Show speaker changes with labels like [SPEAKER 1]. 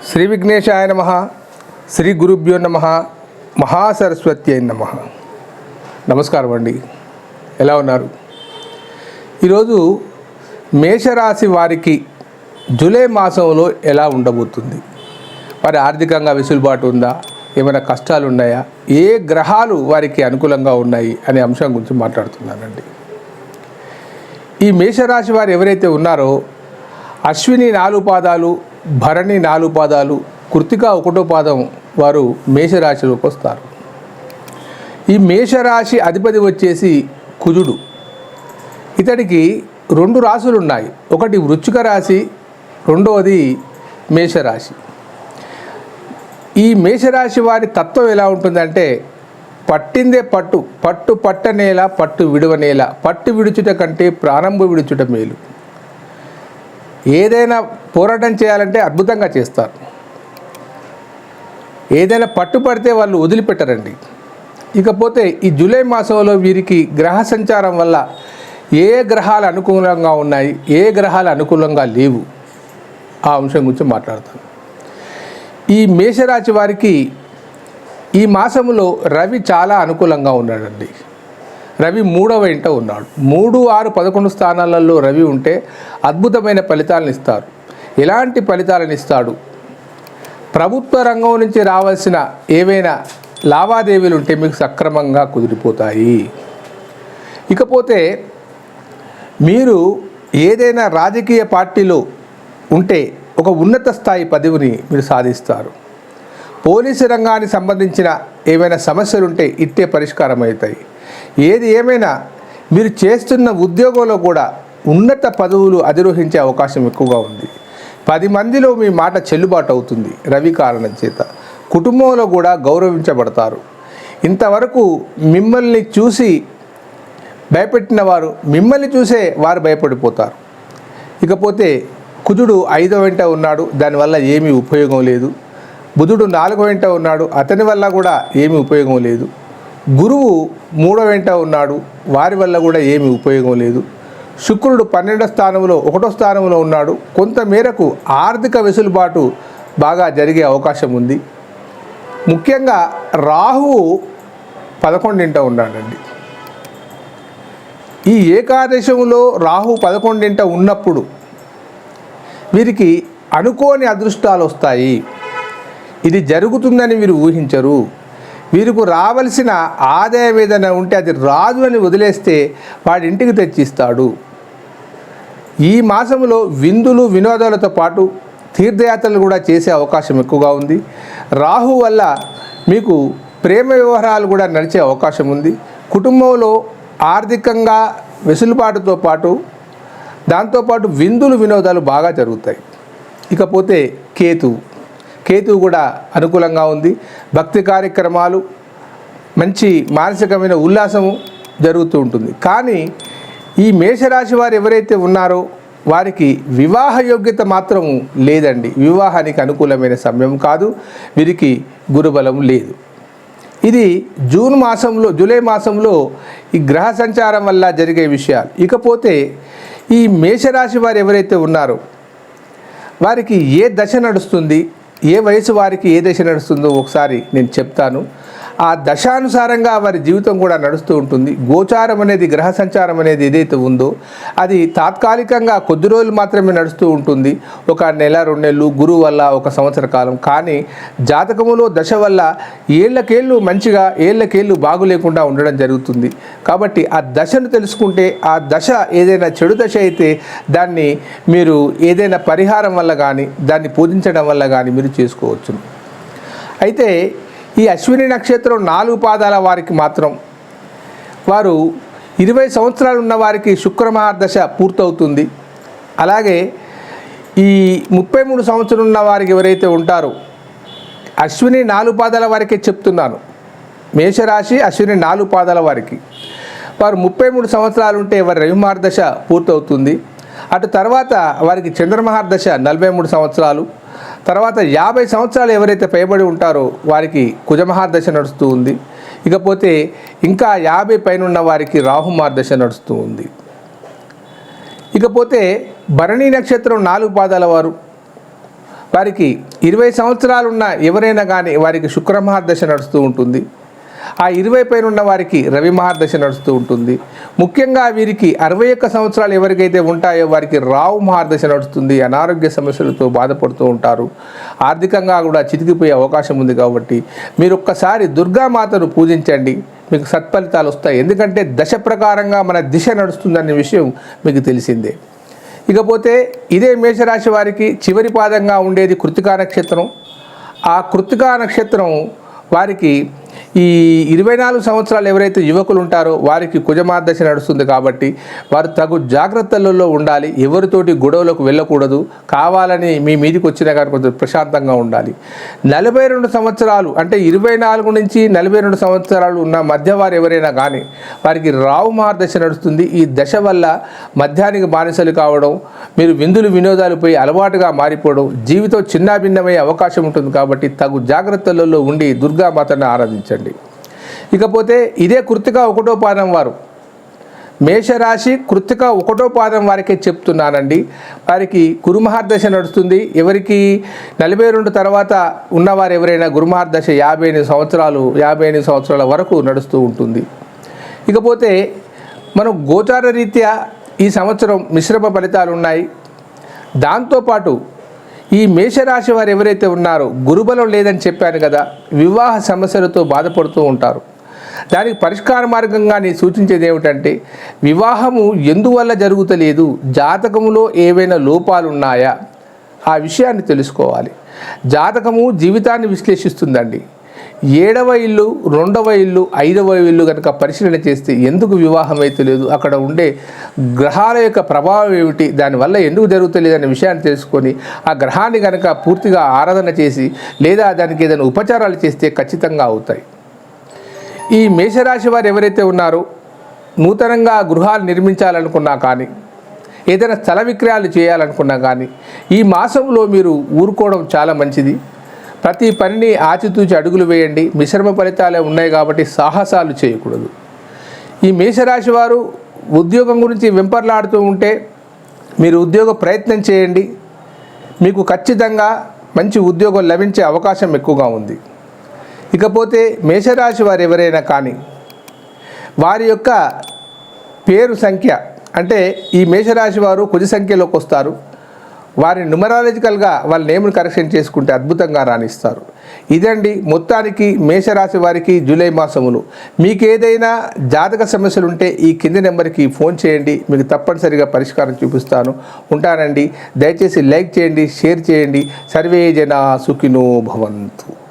[SPEAKER 1] శ్రీ విఘ్నేశాయ నమ శ్రీ గురుభ్యో నమ మహాసరస్వతి అయిన నమ. నమస్కారం అండి. ఎలా ఉన్నారు? ఈరోజు మేషరాశి వారికి జూలై మాసంలో ఎలా ఉండబోతుంది? వారి ఆర్థికంగా వెసులుబాటు ఉందా? ఏమైనా కష్టాలు ఉన్నాయా? ఏ గ్రహాలు వారికి అనుకూలంగా ఉన్నాయి అనే అంశం గురించి మాట్లాడుతున్నానండి. ఈ మేషరాశి వారు ఎవరైతే ఉన్నారో అశ్విని నాలుగు పాదాలు భరణి నాలుగు పాదాలు కృతిక ఒకటో పాదం వారు మేషరాశిలోకి వస్తారు. ఈ మేషరాశి అధిపతి వచ్చేసి కుజుడు. ఇతడికి రెండు రాశులు ఉన్నాయి. ఒకటి వృచ్చిక రాశి రెండవది మేషరాశి. ఈ మేషరాశి వారి తత్వం ఎలా ఉంటుందంటే పట్టిందే పట్టు పట్టు పట్టనేలా పట్టు విడువనేల. పట్టు విడుచుట కంటే ప్రారంభ విడుచుట మేలు. ఏదైనా పోరాటం చేయాలంటే అద్భుతంగా చేస్తారు. ఏదైనా పట్టుపడితే వాళ్ళు వదిలిపెట్టరండి. ఇకపోతే ఈ జూలై మాసంలో వీరికి గ్రహ సంచారం వల్ల ఏ గ్రహాలు అనుకూలంగా ఉన్నాయి ఏ గ్రహాలు అనుకూలంగా లేవు. ఆ అంశం గురించి మాట్లాడతాను. ఈ మేషరాశి వారికి ఈ మాసంలో రవి చాలా అనుకూలంగా ఉన్నాడండి. రవి మూడవ ఇంట ఉన్నాడు. మూడు ఆరు పదకొండు స్థానాలలో రవి ఉంటే అద్భుతమైన ఫలితాలను ఇస్తారు. ఎలాంటి ఫలితాలను ఇస్తాడు? ప్రభుత్వ రంగం నుంచి రావాల్సిన ఏవైనా లావాదేవీలు ఉంటే మీకు సక్రమంగా కుదిరిపోతాయి. ఇకపోతే మీరు ఏదైనా రాజకీయ పార్టీలో ఉంటే ఒక ఉన్నత స్థాయి పదవిని మీరు సాధిస్తారు. పోలీసు రంగానికి సంబంధించిన ఏవైనా సమస్యలు ఉంటే ఇట్టే పరిష్కారం అవుతాయి ఏది ఏమైనా మీరు చేస్తున్న ఉద్యోగంలో కూడా ఉన్నత పదవులు అధిరోహించే అవకాశం ఎక్కువగా ఉంది. పది మందిలో మీ మాట చెల్లుబాటు అవుతుంది రవి కారణం చేత. కుటుంబంలో కూడా గౌరవించబడతారు. ఇంతవరకు మిమ్మల్ని చూసి భయపెట్టిన వారు మిమ్మల్ని చూసే వారు భయపడిపోతారు. ఇకపోతే కుజుడు ఐదో వెంట ఉన్నాడు దానివల్ల ఏమీ ఉపయోగం లేదు. బుధుడు నాలుగో వెంట ఉన్నాడు అతని వల్ల కూడా ఏమీ ఉపయోగం లేదు. గురువు మూడో వెంట ఉన్నాడు. వారి వల్ల కూడా ఏమి ఉపయోగం లేదు. శుక్రుడు పన్నెండో స్థానంలో ఒకటో స్థానంలో ఉన్నాడు. కొంత మేరకు ఆర్థిక వెసులుబాటు బాగా జరిగే అవకాశం ఉంది. ముఖ్యంగా రాహువు పదకొండింట ఉన్నాడండి. ఈ ఏకాదశంలో రాహు పదకొండింట ఉన్నప్పుడు వీరికి అనుకోని అదృష్టాలు వస్తాయి. ఇది జరుగుతుందని వీరు ఊహించరు. వీరికి రావలసిన ఆదాయం ఏదైనా ఉంటే అది రాదు అని వదిలేస్తే వాడి ఇంటికి తెచ్చిస్తాడు. ఈ మాసంలో విందులు వినోదాలతో పాటు తీర్థయాత్రలు కూడా చేసే అవకాశం ఎక్కువగా ఉంది. రాహు వల్ల మీకు ప్రేమ వ్యవహారాలు కూడా నడిచే అవకాశం ఉంది. కుటుంబంలో ఆర్థికంగా వెసులుబాటుతో పాటు దాంతోపాటు విందులు వినోదాలు బాగా జరుగుతాయి. ఇకపోతే కేతు కేతువు కూడా అనుకూలంగా ఉంది. భక్తి కార్యక్రమాలు మంచి మానసికమైన ఉల్లాసము జరుగుతూ ఉంటుంది. కానీ ఈ మేషరాశి వారు ఎవరైతే ఉన్నారో వారికి వివాహ యోగ్యత మాత్రం లేదండి. వివాహానికి అనుకూలమైన సమయం కాదు వీరికి గురుబలం లేదు. ఇది జూన్ మాసంలో జూలై మాసంలో ఈ గ్రహ సంచారం వల్ల జరిగే విషయాలు. ఇకపోతే ఈ మేషరాశి వారు ఎవరైతే ఉన్నారో వారికి ఏ దశ నడుస్తుంది? ఏ వయసు వారికి ఏ దశ నడుస్తుందో ఒకసారి నేను చెప్తాను. ఆ దశానుసారంగా వారి జీవితం కూడా నడుస్తూ ఉంటుంది. గోచారం అనేది గ్రహ సంచారం అనేది ఏదైతే ఉందో అది తాత్కాలికంగా కొద్ది రోజులు మాత్రమే నడుస్తూ ఉంటుంది. ఒక నెల రెండు నెలలు గురువు వల్ల ఒక సంవత్సర కాలం. కానీ జాతకములో దశ వల్ల ఏళ్ళకేళ్ళు మంచిగా ఏళ్ళకేళ్ళు బాగులేకుండా ఉండడం జరుగుతుంది. కాబట్టి ఆ దశను తెలుసుకుంటే ఆ దశ ఏదైనా చెడు దశ అయితే దాన్ని మీరు ఏదైనా పరిహారం వల్ల కానీ దాన్ని పూజించడం వల్ల కానీ మీరు చేసుకోవచ్చు. అయితే ఈ అశ్విని నక్షత్రం నాలుగు పాదాల వారికి మాత్రం. వారు ఇరవై సంవత్సరాలు ఉన్న వారికి శుక్రమహార్దశ పూర్తవుతుంది. అలాగే ఈ ముప్పై మూడు సంవత్సరాలు ఉన్న వారికి ఎవరైతే ఉంటారో అశ్విని నాలుగు పాదాల వారికే చెప్తున్నాను. మేషరాశి అశ్విని నాలుగు పాదాల వారికి. వారు ముప్పై మూడు సంవత్సరాలు ఉంటే వారి రవిమహార్దశ పూర్తవుతుంది. అటు తర్వాత వారికి చంద్రమహార్దశ నలభై మూడు సంవత్సరాలు తర్వాత యాభై సంవత్సరాలు ఎవరైతే పైబడి ఉంటారో వారికి కుజమహార్దశ నడుస్తూ ఉంది. ఇకపోతే ఇంకా యాభై పైన ఉన్న వారికి రాహుమార్దశ నడుస్తూ ఉంది. ఇకపోతే భరణి నక్షత్రం నాలుగు పాదాల వారు. వారికి ఇరవై సంవత్సరాలు ఉన్న ఎవరైనా కానీ వారికి శుక్రమహార్దశ నడుస్తూ ఉంటుంది. ఆ ఇరవై పైన ఉన్న వారికి రవి మహాదశ నడుస్తూ ఉంటుంది. ముఖ్యంగా వీరికి అరవై ఒక్క సంవత్సరాలు ఎవరికైతే ఉంటాయో వారికి రావు మహాదశ నడుస్తుంది. అనారోగ్య సమస్యలతో బాధపడుతూ ఉంటారు. ఆర్థికంగా కూడా చితికిపోయే అవకాశం ఉంది కాబట్టి మీరు ఒక్కసారి దుర్గామాతను పూజించండి. మీకు సత్ఫలితాలు వస్తాయి. ఎందుకంటే దశ ప్రకారంగా మన దిశ నడుస్తుందనే విషయం మీకు తెలిసిందే. ఇకపోతే ఇదే మేషరాశి వారికి చివరి పాదంగా ఉండేది కృతికా నక్షత్రం. ఆ కృతికా నక్షత్రం వారికి ఈ ఇరవై నాలుగు సంవత్సరాలు ఎవరైతే యువకులు ఉంటారో వారికి కుజమార్దశ నడుస్తుంది కాబట్టి వారు తగు జాగ్రత్తలలో ఉండాలి. ఎవరితోటి గొడవలకు వెళ్ళకూడదు. కావాలని మీ మీదికి వచ్చినా కానీ కొంచెం ప్రశాంతంగా ఉండాలి. నలభై రెండు సంవత్సరాలు అంటే ఇరవై నాలుగు నుంచి నలభై రెండు సంవత్సరాలు ఉన్న మధ్య వారు ఎవరైనా కానీ వారికి రావు మహాదశ నడుస్తుంది. ఈ దశ వల్ల మద్యానికి బానిసలు కావడం మీరు విందులు వినోదాలపై అలవాటుగా మారిపోవడం జీవితం చిన్నాభిన్నమయ్యే అవకాశం ఉంటుంది కాబట్టి తగు జాగ్రత్తలలో ఉండి దుర్గామాతను ఆరాధించండి. ఇకపోతే ఇదే కృతిక ఒకటో పాదం వారు. మేషరాశి కృతిక ఒకటో పాదం వారికే చెప్తున్నానండి. వారికి గురుమహార్దశ నడుస్తుంది. ఎవరికి నలభై రెండు తర్వాత ఉన్నవారు ఎవరైనా గురుమహార్దశ యాభై ఎనిమిది సంవత్సరాలు యాభై ఎనిమిది సంవత్సరాల వరకు నడుస్తూ ఉంటుంది. ఇకపోతే మనం గోచార రీత్యా ఈ సంవత్సరం మిశ్రమ ఫలితాలు ఉన్నాయి. దాంతోపాటు ఈ మేషరాశి వారు ఎవరైతే ఉన్నారో గురుబలం లేదని చెప్పాను కదా వివాహ సమస్యలతో బాధపడుతూ ఉంటారు. దానికి పరిష్కార మార్గంగా నేను సూచించేది ఏమిటంటే వివాహము ఎందువల్ల జరుగుతలేదు? జాతకములో ఏవైనా లోపాలు ఉన్నాయా ఆ విషయాన్ని తెలుసుకోవాలి. జాతకము జీవితాన్ని విశ్లేషిస్తుందండి. ఏడవ ఇల్లు రెండవ ఇల్లు ఐదవ ఇల్లు కనుక పరిశీలన చేస్తే ఎందుకు వివాహం అయితే లేదు అక్కడ ఉండే గ్రహాల యొక్క ప్రభావం ఏమిటి? దానివల్ల ఎందుకు జరుగుతలేదు అనే విషయాన్ని తెలుసుకొని ఆ గ్రహాన్ని కనుక పూర్తిగా ఆరాధన చేసి లేదా దానికి ఏదైనా ఉపచారాలు చేస్తే ఖచ్చితంగా అవుతాయి. ఈ మేషరాశి వారు ఎవరైతే ఉన్నారో నూతనంగా గృహాలు నిర్మించాలనుకున్నా కానీ ఏదైనా స్థల విక్రయాలు చేయాలనుకున్నా కానీ ఈ మాసంలో మీరు ఊరుకోవడం చాలా మంచిది. ప్రతి పనిని ఆచితూచి అడుగులు వేయండి. మిశ్రమ ఫలితాలే ఉన్నాయి కాబట్టి సాహసాలు చేయకూడదు. ఈ మేషరాశి వారు ఉద్యోగం గురించి వెంపర్లాడుతూ ఉంటే మీరు ఉద్యోగ ప్రయత్నం చేయండి. మీకు ఖచ్చితంగా మంచి ఉద్యోగం లభించే అవకాశం ఎక్కువగా ఉంది. ఇకపోతే మేషరాశి వారు ఎవరైనా కానీ వారి యొక్క పేరు సంఖ్య అంటే ఈ మేషరాశి వారు కుజ సంఖ్యలోకి వస్తారు. వారి న్యూమరాలజికల్గా వాళ్ళ నేమ్ను కరెక్షన్ చేసుకుంటే అద్భుతంగా రాణిస్తారు. ఇదండి మొత్తానికి మేషరాశి వారికి జూలై మాసములు. మీకు ఏదైనా జాతక సమస్యలు ఉంటే ఈ కింది నెంబర్కి ఫోన్ చేయండి. మీకు తప్పనిసరిగా పరిష్కారం చూపిస్తాను. ఉంటానండి. దయచేసి లైక్ చేయండి షేర్ చేయండి. సర్వే జన సుఖినో భవంతు.